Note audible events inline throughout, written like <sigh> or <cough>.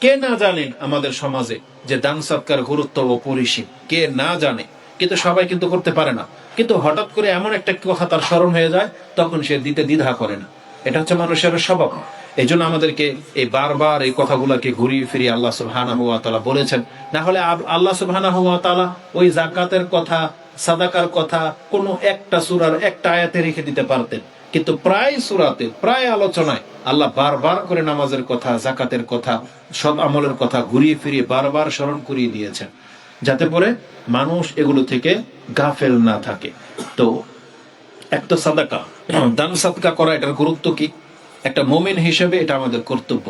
কে না জানেন আমাদের সমাজে যে দান সৎকার গুরুত্ব ও পরিসীম কে না জানে? কিন্তু সবাই কিন্তু করতে পারে না। কিন্তু হঠাৎ করে এমন একটা কথা তার স্মরণ হয়ে যায়, তখন সে দিতে দ্বিধা করে না। এটা হচ্ছে মানুষের স্বভাব। এই জন্য আমাদেরকে এই বারবার এই কথাগুলোকে ঘুরিয়ে ফিরিয়ে আল্লাহ সুবহানাহু হুয়া তাআলা বলেছেন। না হলে আল্লাহ সুবহানাহু হুয়া তাআলা ওই জাকাতের কথা, সাদাকার কথা কোনো একটা সূরার একটা আয়াতে রেখে দিতে পারতেন। কিন্তু প্রায় সূরাতে, প্রায় আলোচনায় আল্লাহ বারবার করে নামাজের কথা জাকাতের কথা, সৎ আমলের কথা ঘুরিয়ে ফিরিয়ে বারবার স্মরণ করিয়ে দিয়েছেন। যাতে করে মানুষ এগুলো থেকে গাফেল না থাকে। তো একটা সাদাকা। দান সাদকা করা এটার গুরুত্ব কি? একটা মোমেন হিসেবে এটা আমাদের কর্তব্য।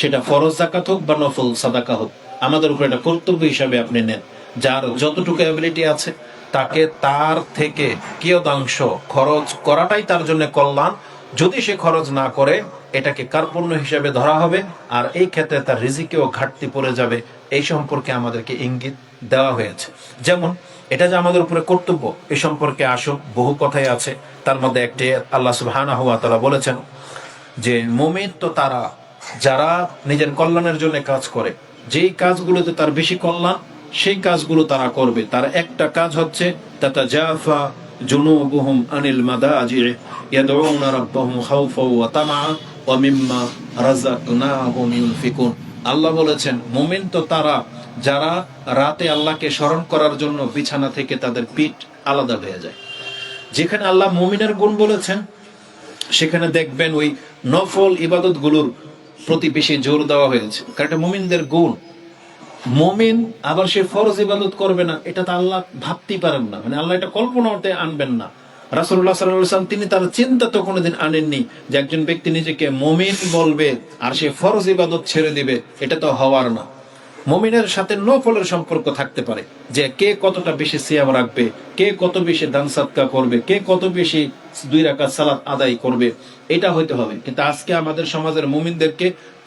সেটা ফরজ জাকাত হোক বা নফল সাদাকা হোক, আমাদের উপর এটা কর্তব্য হিসাবে আপনি নেন। যার যতটুকু অ্যাবিলিটি আছে তাকে তার থেকে কিয়দাংশ খরচ করাটাই তার জন্য কল্যাণ। যদি সে খরচ না করে, এটাকে কার্পণ্য হিসেবে ধরা হবে, আর এই ক্ষেত্রে তার রিজিকেও ঘাটতি পড়ে যাবে। এই সম্পর্কে আমাদেরকে ইঙ্গিত দেওয়া হয়েছে। যেমন, এটা যে আমাদের উপরে কর্তব্য, এ সম্পর্কে আসুক, বহু কথাই আছে। তার মধ্যে একটি আল্লাহ সুবহানাহু ওয়া তাআলা বলেছেন যে, মুমিন তো তারা, যারা নিজের কল্যাণের জন্য কাজ করে, যেই কাজগুলোতে তার বেশি কল্যাণ সেই কাজগুলো তারা করবে। তার একটা কাজ হচ্ছে জাফা আনিল আল্লাহ বলেছেন, মুমিন তো তারা, যারা রাতে আল্লাহকে স্মরণ করার জন্য বিছানা থেকে তাদের পিঠ আলাদা হয়ে যায়। যেখানে আল্লাহ মুমিনের গুণ বলেছেন, সেখানে দেখবেন ওই নফল ইবাদতগুলোর প্রতি বেশি জোর দেওয়া হয়েছে। কারণ মুমিনদের গুণ। মুমিন আবার সে ফরজ ইবাদত করবে না, এটা তো আল্লাহ ভাবতেই পারেন না। মানে আল্লাহ এটা কল্পনাতে আনবেন না। রাসুল্লাহ সাল্লাম তিনি তার চিন্তা তো কোনোদিন আনেননি যে একজন ব্যক্তি নিজেকে মমিন বলবে আর সে ফরজ ইবাদত ছেড়ে দিবে, এটা তো হওয়ার না। মমিনের সাথে নফলের সম্পর্ক থাকতে পারে যে কে কতটা বেশি সিয়াম রাখবে, কে কত বেশি দান সাদকা করবে, কে কত বেশি দুই রাকাত সালাত আদায় করবে, এটা হইতে হবে। কিন্তু আজকে আমাদের সমাজের মুমিনদেরকে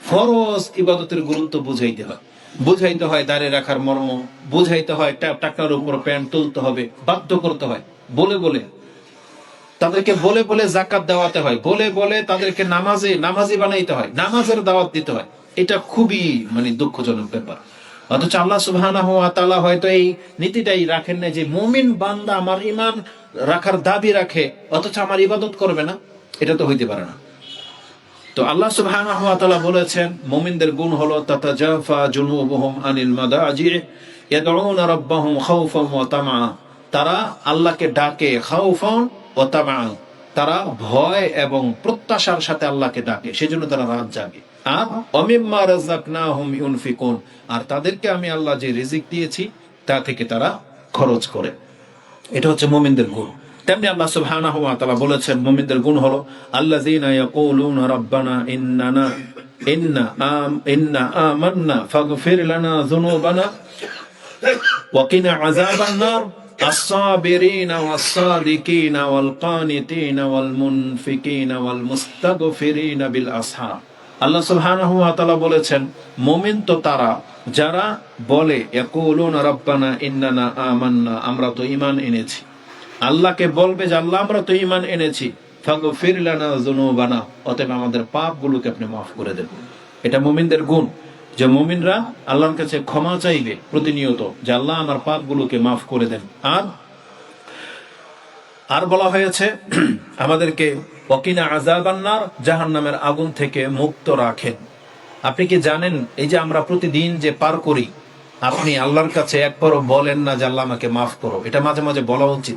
ফরজ ইবাদতের গুরুত্ব বুঝাইতে হয়। বুঝাইতে হয় দাঁড়িয়ে রাখার মর্ম, বুঝাইতে হয় টাকার উপর প্যান্ট তুলতে হবে, বাধ্য করতে হয়, বলে বলে। তাদেরকে বলে বলে জাকাত দেওয়াতে হয়, বলে বলে তাদেরকে নামাজে নামাজি বানাইতে হয়, নামাজের দাওয়াত দিতে হয়। এটা খুবই মানে দুঃখজনক ব্যাপার। অথচ আল্লাহ তাআলা হয়তো এই নীতিটাই রাখেন না যে মুমিন বান্দা আমার ইমান রাখার দাবি রাখে, অথচ আমার ইবাদত করবে না। এটা তো হইতে পারে না। তো আল্লাহ সুবহানাহু ওয়া তাআলা বলেছেন, মুমিনদের গুণ হলো, তাতাজাফা জুনুবুহুম আনিল মাদাজি ইয়াদউনা রাব্বাহুম খাউফান ওয়া তামা তারা আল্লাহকে ডাকে খাউফান ওয়া তামা তারা ভয় এবং প্রত্যাশার সাথে আল্লাহকে ডাকে, সেজন্য তারা রাত জাগে। আর অমিম্মা রাযাকনাহুম ইউনফিকুন, আর তাদেরকে আমি আল্লাহ যে রিজিক দিয়েছি, তা থেকে তারা খরচ করে। এটা হচ্ছে মুমিনদের গুণ। তেমনি আল্লাহ সুবহানাহু ওয়া তাআলা বলেছেন মুমিনদের গুণ হলো আল্লাযীনা ইয়াকুলুনা রাব্বানা ইন্নানা ইন্না আম ইন্না আমান্না ফাগফির লানা যুনুবানা ওয়া কিনা আযাবান নার الصابرين والصادقين والقانتين والمنفقين والمستغفرين بالأسحار আল্লাহ সুবহানাহু ওয়া তাআলা বলেছেন মুমিন তো তারা যারা বলে ইয়াকুলুনা রাব্বানা ইন্নানা আমান্না আমরা তো ঈমান এনেছি আল্লাহকে বলবে যে, আল্লাহ, আমরা তো ঈমান এনেছি। ফাগফির লানা যুনুবানা। অতএব আমাদের পাপগুলোকে আপনি মাফ করে দেন। এটা মুমিনদের গুণ। যে মুমিনরা আল্লাহর কাছে ক্ষমা চাইবে প্রতিনিয়ত, যে আল্লাহ আমার পাপগুলোকে মাফ করে দেন। আর আর বলা হয়েছে, <clears throat> আমাদেরকে ওকিনা আজাবান্নার জাহান নামের আগুন থেকে মুক্ত রাখেন। আপনি কি জানেন, এই যে আমরা প্রতিদিন যে পার করি, আপনি আল্লাহর কাছে একবারও বলেন না যে, আল্লাহ, আমাকে মাফ করো। এটা মাঝে মাঝে বলা উচিত।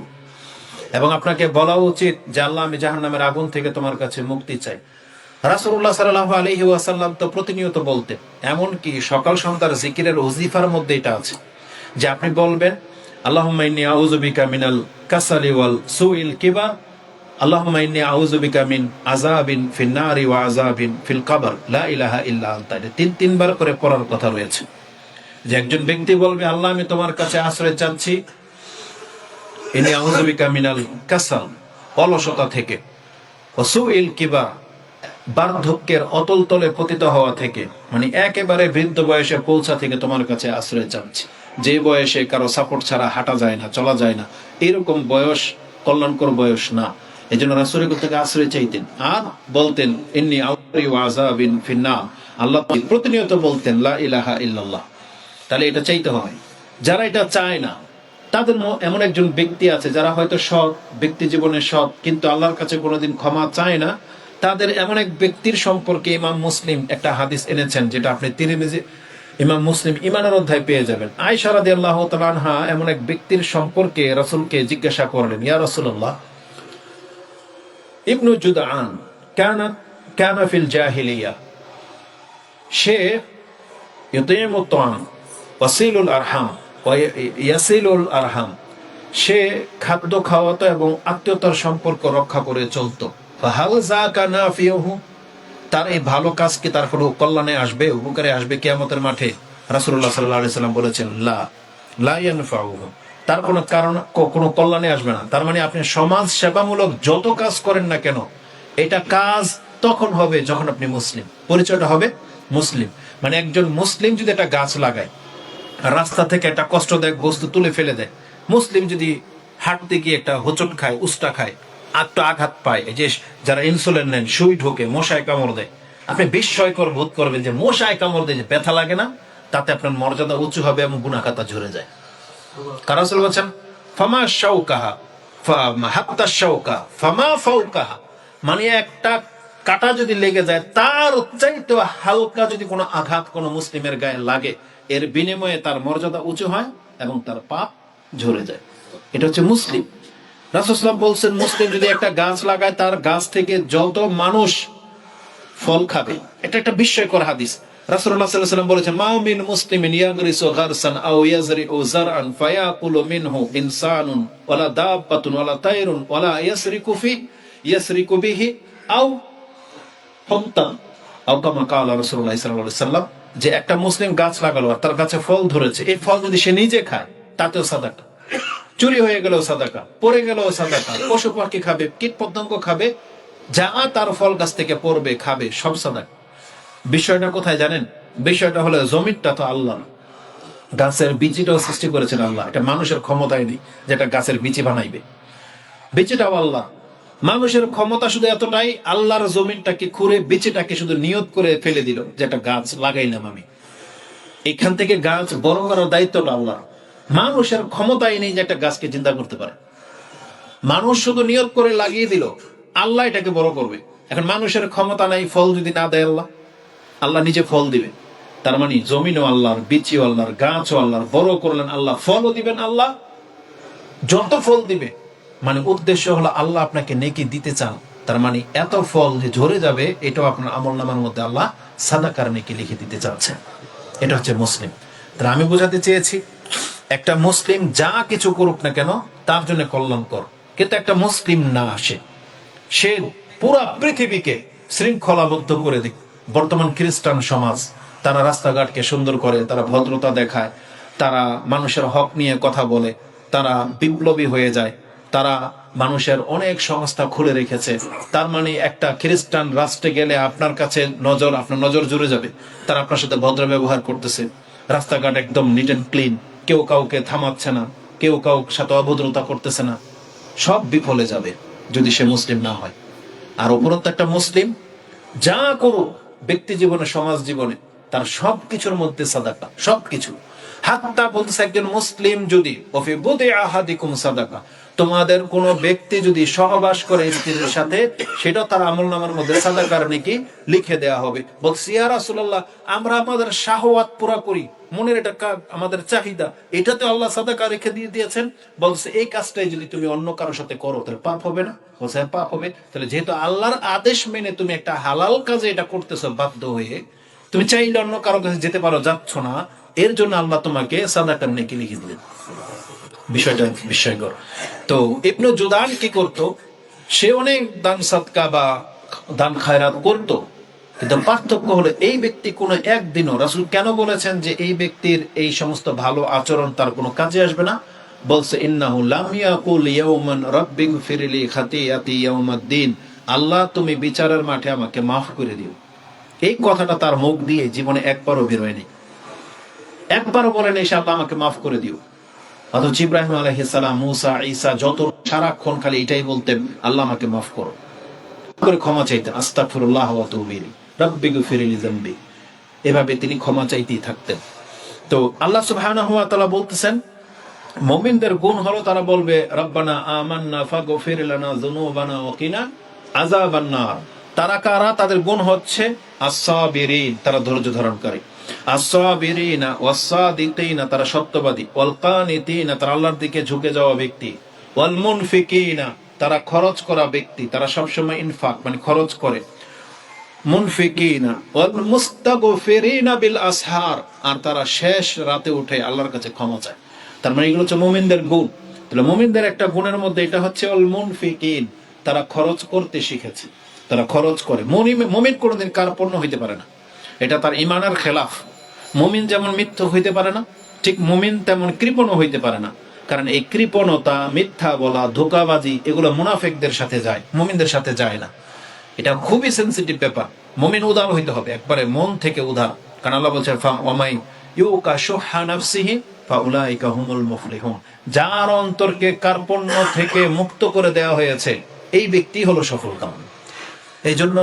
এবং আপনাকে বলা উচিত যে আল্লাহ, আমি জাহান নামের আগুন থেকে তোমার কাছে মুক্তি চাই। রাসুল্লাহ সাল্লাহ আলহি ওয়াসাল্লাম তো প্রতিনিয়ত বলতেন, এমনকি সকাল সন্ধ্যার জিকিরের ওজিফার মধ্যে এটা আছে, যে আপনি বলবেন, আল্লাহুম্মা ইন্নী মিনাল কাসালি ওয়াল সুইল কিবা, আল্লাহুম্মা ইন্নী মিন ফিনারি ওয়া আযাবিন ফিল কবর, লা ইলাহা ইল্লা আনতা। তিন, তিনবার করে পড়ার কথা রয়েছে। যে একজন ব্যক্তি বলবে, আল্লাহ, আমি তোমার কাছে আশ্রয় চাচ্ছি ইনি কাসাল অলসতা থেকে। ওসুইল কিবা, বার্ধক্যের অতল তলে পতিত হওয়া থেকে। মানে একেবারে বৃদ্ধ বয়সে পৌঁছা থেকে তোমার কাছে আশ্রয় যে বয়সে কারও সাপোর্ট ছাড়া হাঁটা যায় না, চলা যায় না, এরকম বয়স, কল্যাণকর বয়স না। এই জন্য রাসুলের থেকে আশ্রয় চাইতেন। আর বলতেন, ইন্নি ফিন্না আল্লাহ প্রতিনিয়ত বলতেন, লা ইলাহা ইল্লাল্লাহ। তাহলে এটা চাইতে হয়। যারা এটা চায় না তাদের এমন একজন ব্যক্তি আছে যারা হয়তো সৎ, ব্যক্তি জীবনে সৎ, কিন্তু আল্লাহর কাছে কোনোদিন ক্ষমা চায় না। তাদের এমন এক ব্যক্তির সম্পর্কে ইমাম মুসলিম একটা হাদিস এনেছেন, যেটা আপনি তিরমিজি ইমাম মুসলিম ইমানের অধ্যায় পেয়ে যাবেন। আয়সা রাদিয়াল্লাহু তাআলা আনহা এমন এক ব্যক্তির সম্পর্কে রাসূলকে জিজ্ঞাসা করলেন, ইয়া রাসূলুল্লাহ, ইবনু জুদআন কানা কানা ফিল জাহিলিয়া, সে ইউতিমু তাম ওয়াসিলুল আরহাম ইয়াসিলুল আরহাম, সে খাদ্য খাওয়াতো এবং আত্মীয়তার সম্পর্ক রক্ষা করে চলতো। তার এই ভালো কাজ কি তার কোনো কল্যাণে আসবে, উপকারে আসবে কিয়ামতের মাঠে? রাসূলুল্লাহ সাল্লাল্লাহু আলাইহি সাল্লাম বলেছেন, লা তার কোনো কারণ কোনো কল্যাণে আসবে না। তার মানে আপনি সমাজ সেবামূলক যত কাজ করেন না কেন, এটা কাজ তখন হবে যখন আপনি মুসলিম। পরিচয়টা হবে মুসলিম। মানে একজন মুসলিম যদি একটা গাছ লাগায় রাস্তা থেকে একটা কষ্টদায়ক বস্তু তুলে ফেলে দেয়। মুসলিম যদি হাঁটতে গিয়ে একটা হোচট খায়, উস্টা খায় আটটা আঘাত পায় যে যারা ইনসুলিন নেন, সুই ঢোকে, মশায় কামড় দেয়, আপনি বিস্ময়কর বোধ করবেন যে মশায় কামড় দেয় যে ব্যথা লাগে না, তাতে আপনার মর্যাদা উঁচু হবে এবং গুণাখাতা ঝরে যায়। কারণ বলছেন ফামা শাউকাহা হাত্তা শাউকা ফামা ফাউকাহা মানে একটা কাটা যদি লেগে যায়, তার চাইতে হালকা যদি কোনো আঘাত কোনো মুসলিমের গায়ে লাগে, এর বিনিময়ে তার মর্যাদা উঁচু হয় এবং তার পাপ ঝরে যায়। এটা হচ্ছে মুসলিম। রাসুসলাম বলছেন, মুসলিম যদি একটা গাছ লাগায়, তার গাছ থেকে যত মানুষ ফল খাবে। এটা একটা বিস্ময়কর হাদিস। সাল্লাল্লাহু বলেছেন ওয়ালা ওয়ালা কামা কালা রাসূলুল্লাহ সাল্লাল্লাহু যে একটা মুসলিম গাছ লাগালো আর তার গাছে ফল ধরেছে। এই ফল যদি সে নিজে খায়, তাতেও সাদাকা। চুরি হয়ে গেলেও সাদাকা, পড়ে গেলেও সাদাকা, পশু পাখি খাবে, কীট পতঙ্গ খাবে, যা তার ফল গাছ থেকে পড়বে, খাবে, সব সাদাকা। বিষয়টা কোথায় জানেন? বিষয়টা হলো জমিনটা তো আল্লাহ গাছের বীজটাও সৃষ্টি করেছেন আল্লাহ। এটা মানুষের ক্ষমতায় নেই যেটা গাছের বীজ বানাইবে। বীজটাও আল্লাহ। মানুষের ক্ষমতা শুধু এতটাই, আল্লাহর জমিনটাকে খুঁড়ে, বিচিটাকে শুধু নিয়ত করে ফেলে দিল যে একটা গাছ লাগাইলাম আমি। এখান থেকে গাছ বড় করার দায়িত্বটা আল্লাহ মানুষের ক্ষমতাই নেই যে একটা গাছকে চিন্তা করতে পারে। মানুষ শুধু নিয়ত করে লাগিয়ে দিল, আল্লাহ এটাকে বড় করবে। এখন মানুষের ক্ষমতা নাই, ফল যদি না দেয় আল্লাহ আল্লাহ নিজে ফল দিবে। তার মানে জমিনও আল্লাহর বিচিও আল্লাহর, গাছও আল্লাহর, বড় করলেন আল্লাহ, ফলও দিবেন আল্লাহ, যত ফল দিবে মানে উদ্দেশ্য হলো আল্লাহ আপনাকে নেকি দিতে চান। তার মানে এত ফল যে ঝরে যাবে, এটাও আপনার আমল নামার মধ্যে আল্লাহ সাদাকার নেকি লিখে দিতে চাচ্ছেন। এটা হচ্ছে মুসলিম। তাহলে আমি বোঝাতে চেয়েছি, একটা মুসলিম যা কিছু করুক না কেন, তার জন্য কল্যাণকর। কিন্তু একটা মুসলিম না আসে। সে পুরা পৃথিবীকে শৃঙ্খলাবদ্ধ করে দিক। বর্তমান খ্রিস্টান সমাজ, তারা রাস্তাঘাটকে সুন্দর করে, তারা ভদ্রতা দেখায়, তারা মানুষের হক নিয়ে কথা বলে, তারা বিপ্লবী হয়ে যায়। তারা মানুষের অনেক সংস্থা খুলে রেখেছে। তার মানে একটা খ্রিস্টান রাষ্ট্রে গেলে আপনার কাছে নজর, আপনার নজর জুড়ে যাবে। তারা আপনার সাথে ভদ্র ব্যবহার করতেছে। রাস্তাঘাট একদম নিট অ্যান্ড ক্লিন কেউ কাউকে থামাচ্ছে না। কেউ কাউ সাথে অভদ্রতা করতেছে না। সব বিফলে যাবে যদি সে মুসলিম না হয়। আর উপরন্ত একটা মুসলিম যা করুক, ব্যক্তি জীবনে, সমাজ জীবনে, তার সব কিছুর মধ্যে সাদাকা সব কিছু হাত্তা বলতেছে একজন মুসলিম যদি আহাদিকুম সাদাকা। তোমাদের কোন ব্যক্তি যদি সহবাস করে স্ত্রীর সাথে সেটা তার আমল নামার মধ্যে সাদাকার নাকি লিখে দেয়া হবে। বলছি ইয়া রাসূলুল্লাহ আমরা আমাদের শাহওয়াত পুরা করি। মনের এটা কা- আমাদের চাহিদা। এটাতে আল্লাহ সাদাকা রেখে দিয়ে দিয়েছেন। বলছে এই কাজটাই যদি তুমি অন্য কারোর সাথে করো তাহলে পাপ হবে না? বলছে হ্যাঁ, পাপ হবে। তাহলে যেহেতু আল্লাহর আদেশ মেনে তুমি একটা হালাল কাজে এটা করতেছো বাধ্য হয়ে তুমি চাইলে অন্য কারও কাছে যেতে পারো যাচ্ছ না। এর জন্য আল্লাহ তোমাকে সাদাকার নেকি লিখে দিলেন। বিষয়টা বিস্ময়কর তো ইবনু জুদান কি করত? সে অনেক দান সাদকা বা দান খায়রাত করত। কিন্তু পার্থক্য হলো এই ব্যক্তি কোনো একদিনও রাসূল কেন বলেছেন যে এই ব্যক্তির এই সমস্ত ভালো আচরণ তার কোনো কাজে আসবে না? বলছে, ইন্নাহু লাম ইয়াকুল ইয়াউমান রাব্বিগ ফিরলি খাতিয়াতি ইয়াউমাদ্দিন। আল্লাহ তুমি বিচারের মাঠে আমাকে মাফ করে দিও। এই কথাটা তার মুখ দিয়ে জীবনে একবারও বেরোয়নি একবারও বলেন এসে আল্লাহ আমাকে মাফ করে দিও। অথচ ইব্রাহিম আলহিসাল্লাম মুসা, ঈসা, যত সারাক্ষণ খালি এটাই বলতেন, আল্লাহ আমাকে মাফ করো। করে ক্ষমা চাইতেন, আস্তাগফিরুল্লাহ ওয়া তুবু ইলাইহি। রাব্বি এভাবে তিনি ক্ষমা চাইতেই থাকতেন। তো আল্লাহ তাআলা বলতেছেন, মুমিনদের গুণ হলো তারা বলবে, রব্বানা আমান্না ফাগফির লানা যুনুবানা ওয়া কিনা তারা কারা? তাদের গুণ হচ্ছে আস-সাবিরিন, তারা ধৈর্য ধারণকারী। আস-সাবিরিনা ওয়াস-সাদিকিনা, তারা সত্যবাদী। তারা আল্লাহর দিকে ঝুঁকে যাওয়া ব্যক্তি। ওয়াল মুনফিকিনা তারা খরচ করা ব্যক্তি। তারা ইনফাক মানে খরচ করে। মুনফিকিনা ওয়াল মুস্তাগফিরিনা বিল আসহার আর তারা শেষ রাতে উঠে আল্লাহর কাছে ক্ষমা চায়। তার মানে এগুলো হচ্ছে মুমিনদের গুণ। তাহলে মুমিনদের একটা গুণের মধ্যে এটা হচ্ছে অল মুনফিকিন তারা খরচ করতে শিখেছে। তারা খরচ করে। মুমিন কোনোদিন কার্পণ্য হইতে পারে না। এটা তার ইমানের খেলাফ। মুমিন যেমন মিথ্য হইতে পারে না, ঠিক মুমিন তেমন কৃপণও হইতে পারে না। কারণ এই কৃপণতা, মিথ্যা বলা, ধোকাবাজি, এগুলো মুনাফেকদের সাথে যায়, মুমিনদের সাথে যায় না। এটা খুবই সেন্সিটিভ ব্যাপার। মুমিন উদার হইতে হবে, একবারে মন থেকে উদার। কারণ আল্লাহ বলছেন, ফা ওমাই ইউকা শুহা নাফসিহি ফাউলাইকা হুমুল মুফলিহুন। যার অন্তরকে কার্পণ্য থেকে মুক্ত করে দেওয়া হয়েছে, এই ব্যক্তি হলো সফল কাম এই জন্য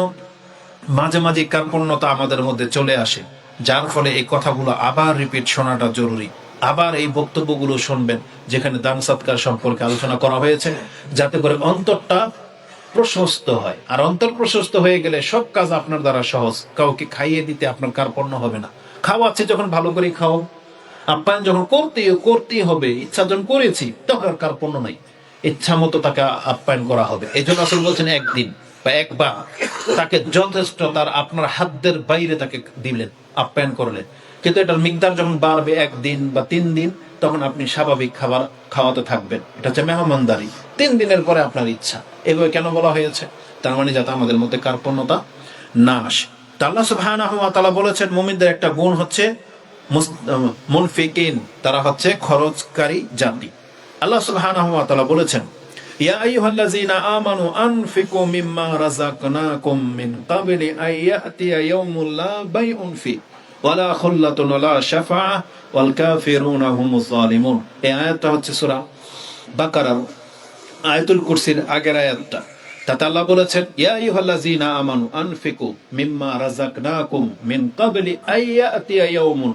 মাঝে মাঝে কার্পণ্যতা আমাদের মধ্যে চলে আসে, যার ফলে এই কথাগুলো আবার রিপিট শোনাটা জরুরি। আবার এই বক্তব্যগুলো শুনবেন, যেখানে দান সৎকার সম্পর্কে আলোচনা করা হয়েছে, যাতে করে অন্তরটা প্রশস্ত হয়। আর অন্তর প্রশস্ত হয়ে গেলে সব কাজ আপনার দ্বারা সহজ। কাউকে খাইয়ে দিতে আপনার কার্পণ্য হবে না। খাওয়াচ্ছে যখন ভালো করে খাও। আপ্যায়ন যখন করতে, করতেই হবে, ইচ্ছা যখন করেছি, তখন কার্পণ্য নাই। ইচ্ছা মতো তাকে আপ্যায়ন করা হবে। এই জন্য আসলে বলছেন একদিন। বা একবার তাকে যথেষ্ট তার আপনার হাতের বাইরে তাকে দিলেন, আপ্যায়ন করলেন। কিন্তু এটার মিকদার যখন বাড়বে একদিন বা তিন দিন, তখন আপনি স্বাভাবিক খাবার খাওয়াতে থাকবেন। এটা হচ্ছে মেহমানদারি। তিন দিনের পরে আপনার ইচ্ছা। এভাবে কেন বলা হয়েছে? তার মানে যাতে আমাদের মধ্যে কার্পণ্যতা না আসে। তা আল্লাহ সুবহানাহু ওয়া বলেছেন, মুমিনদের একটা গুণ হচ্ছে মুনফিকিন। তারা হচ্ছে খরচকারী জাতি। আল্লাহ তাআলা বলেছেন ইয়া আইয়ুহাল্লাযীনা আমানু আনফিকু মিম্মা রাযাকনাকুম মিন ক্বাবলি আন ইয়াতিয়া ইয়াউমুন লা বাইউন ফি ওয়ালা খুল্লাতুন ওয়ালা শাফাআহ ওয়াল কাফিরুনা হুমুজ জালিমুন এই আয়াতটা হচ্ছে সূরা বাকারার আয়াতুল কুরসির আগের আয়াতটা। তাতে আল্লাহ বলেছেন, ইয়া আইয়ুহাল্লাযীনা আমানু আনফিকু মিম্মা রাযাকনাকুম মিন ক্বাবলি আন ইয়াতিয়া ইয়াউমুন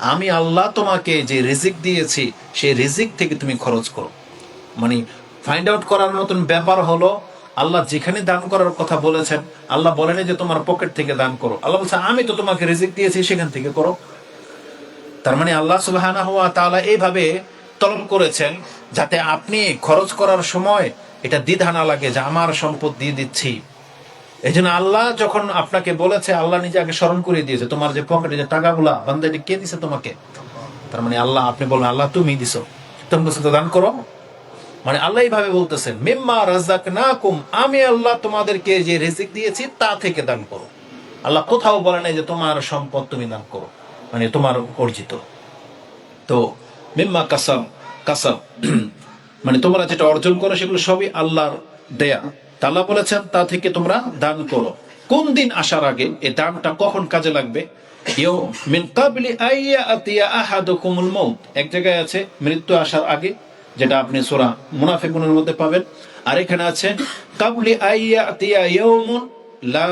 আমি আল্লাহ তোমাকে যে রিজিক দিয়েছি, সেই রিজিক থেকে তুমি খরচ করো। মানে ফাইন্ড আউট করার মতন ব্যাপার হলো, আল্লাহ যেখানে দান করার কথা বলেছেন, আল্লাহ বলেনি যে তোমার পকেট থেকে দান করো। আল্লাহ বলছে, আমি তো তোমাকে রিজিক দিয়েছি, সেখান থেকে করো। তার মানে আল্লাহ সুবহানাহু ওয়া তাআলা এইভাবে তলব করেছেন যাতে আপনি খরচ করার সময় এটা দ্বিধা না লাগে যে আমার সম্পদ দিয়ে দিচ্ছি। এই জন্য আল্লাহ যখন আপনাকে বলেছে, আল্লাহ নিজে আগে স্মরণ করে দিয়েছে, তোমার যে পকেটে যে টাকাগুলা বান্দা এটা কে দিছে তোমাকে? তার মানে আল্লাহ, আপনি বলবেন, আল্লাহ, তুমি দিছো। তুমি দান করো। মানে আল্লাহ এইভাবে বলতেছেন, মিম্মা রাজাক না কুম আমি আল্লাহ তোমাদেরকে যে রিজিক দিয়েছি তা থেকে দান করো। আল্লাহ কোথাও বলে নাই যে, তোমার সম্পদ তুমি দান করো। মানে তোমার অর্জিত। তো মিম্মা কাসাব কাসাব <clears throat> মানে তোমরা যেটা অর্জন করো সেগুলো সবই আল্লাহর দেয়া। তা আল্লাহ বলেছেন, তা থেকে তোমরা দান করো। কোন দিন আসার আগে এই দানটা কখন কাজে লাগবে? এক জায়গায় আছে মৃত্যু আসার আগে, যেটা আপনি সূরা মুনাফিকুনের মধ্যে পাবেন। আর এখানে আছে, কাবলি আইয়া লা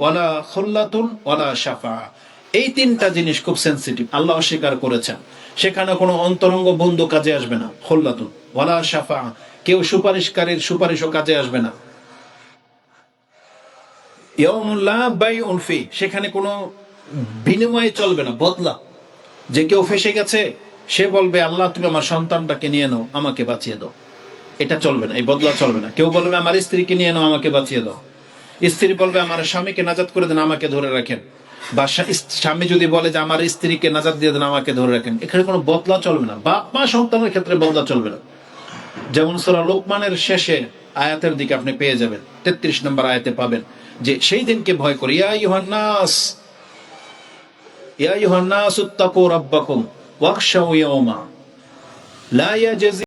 ওয়ালা ওয়ালা শাফা। এই তিনটা জিনিস খুব সেন্সিটিভ আল্লাহ অস্বীকার করেছেন। সেখানে কোনো অন্তরঙ্গ বন্ধু কাজে আসবে না, খোল্লাতুন। ওয়ালা শাফা, কেউ সুপারিশকারীর সুপারিশও কাজে আসবে না। সেখানে কোনো বিনিময়ে চলবে না, বদলা। যে কেউ ফেসে গেছে, সে বলবে, আল্লাহ, তুমি আমার সন্তানটাকে নিয়ে নাও, আমাকে বাঁচিয়ে দাও। এটা চলবে না, এই বদলা চলবে না। কেউ বলবে, আমার স্ত্রীকে নিয়ে নাও, আমাকে বাঁচিয়ে দাও। স্ত্রী বলবে, আমার স্বামীকে নাজাত করে দেন, আমাকে ধরে রাখেন। বা স্বামী যদি বলে যে আমার স্ত্রীকে নাজাত দিয়ে দেন, আমাকে ধরে রাখেন, এখানে কোনো বদলা চলবে না। বাপ, মা সন্তানের ক্ষেত্রে বদলা চলবে না। যেমন সোরা লোকমানের শেষে আয়াতের দিকে আপনি পেয়ে যাবেন, তেত্রিশ নম্বর আয়াতে পাবেন যে, সেই দিনকে ভয় করে, ইয়া ইউহান্নাস ইয়া ইউহান্নাস উত্তাকু রাব্বাকুম, ওয়াখশাউ ইয়াওমা, লা ইয়াজজি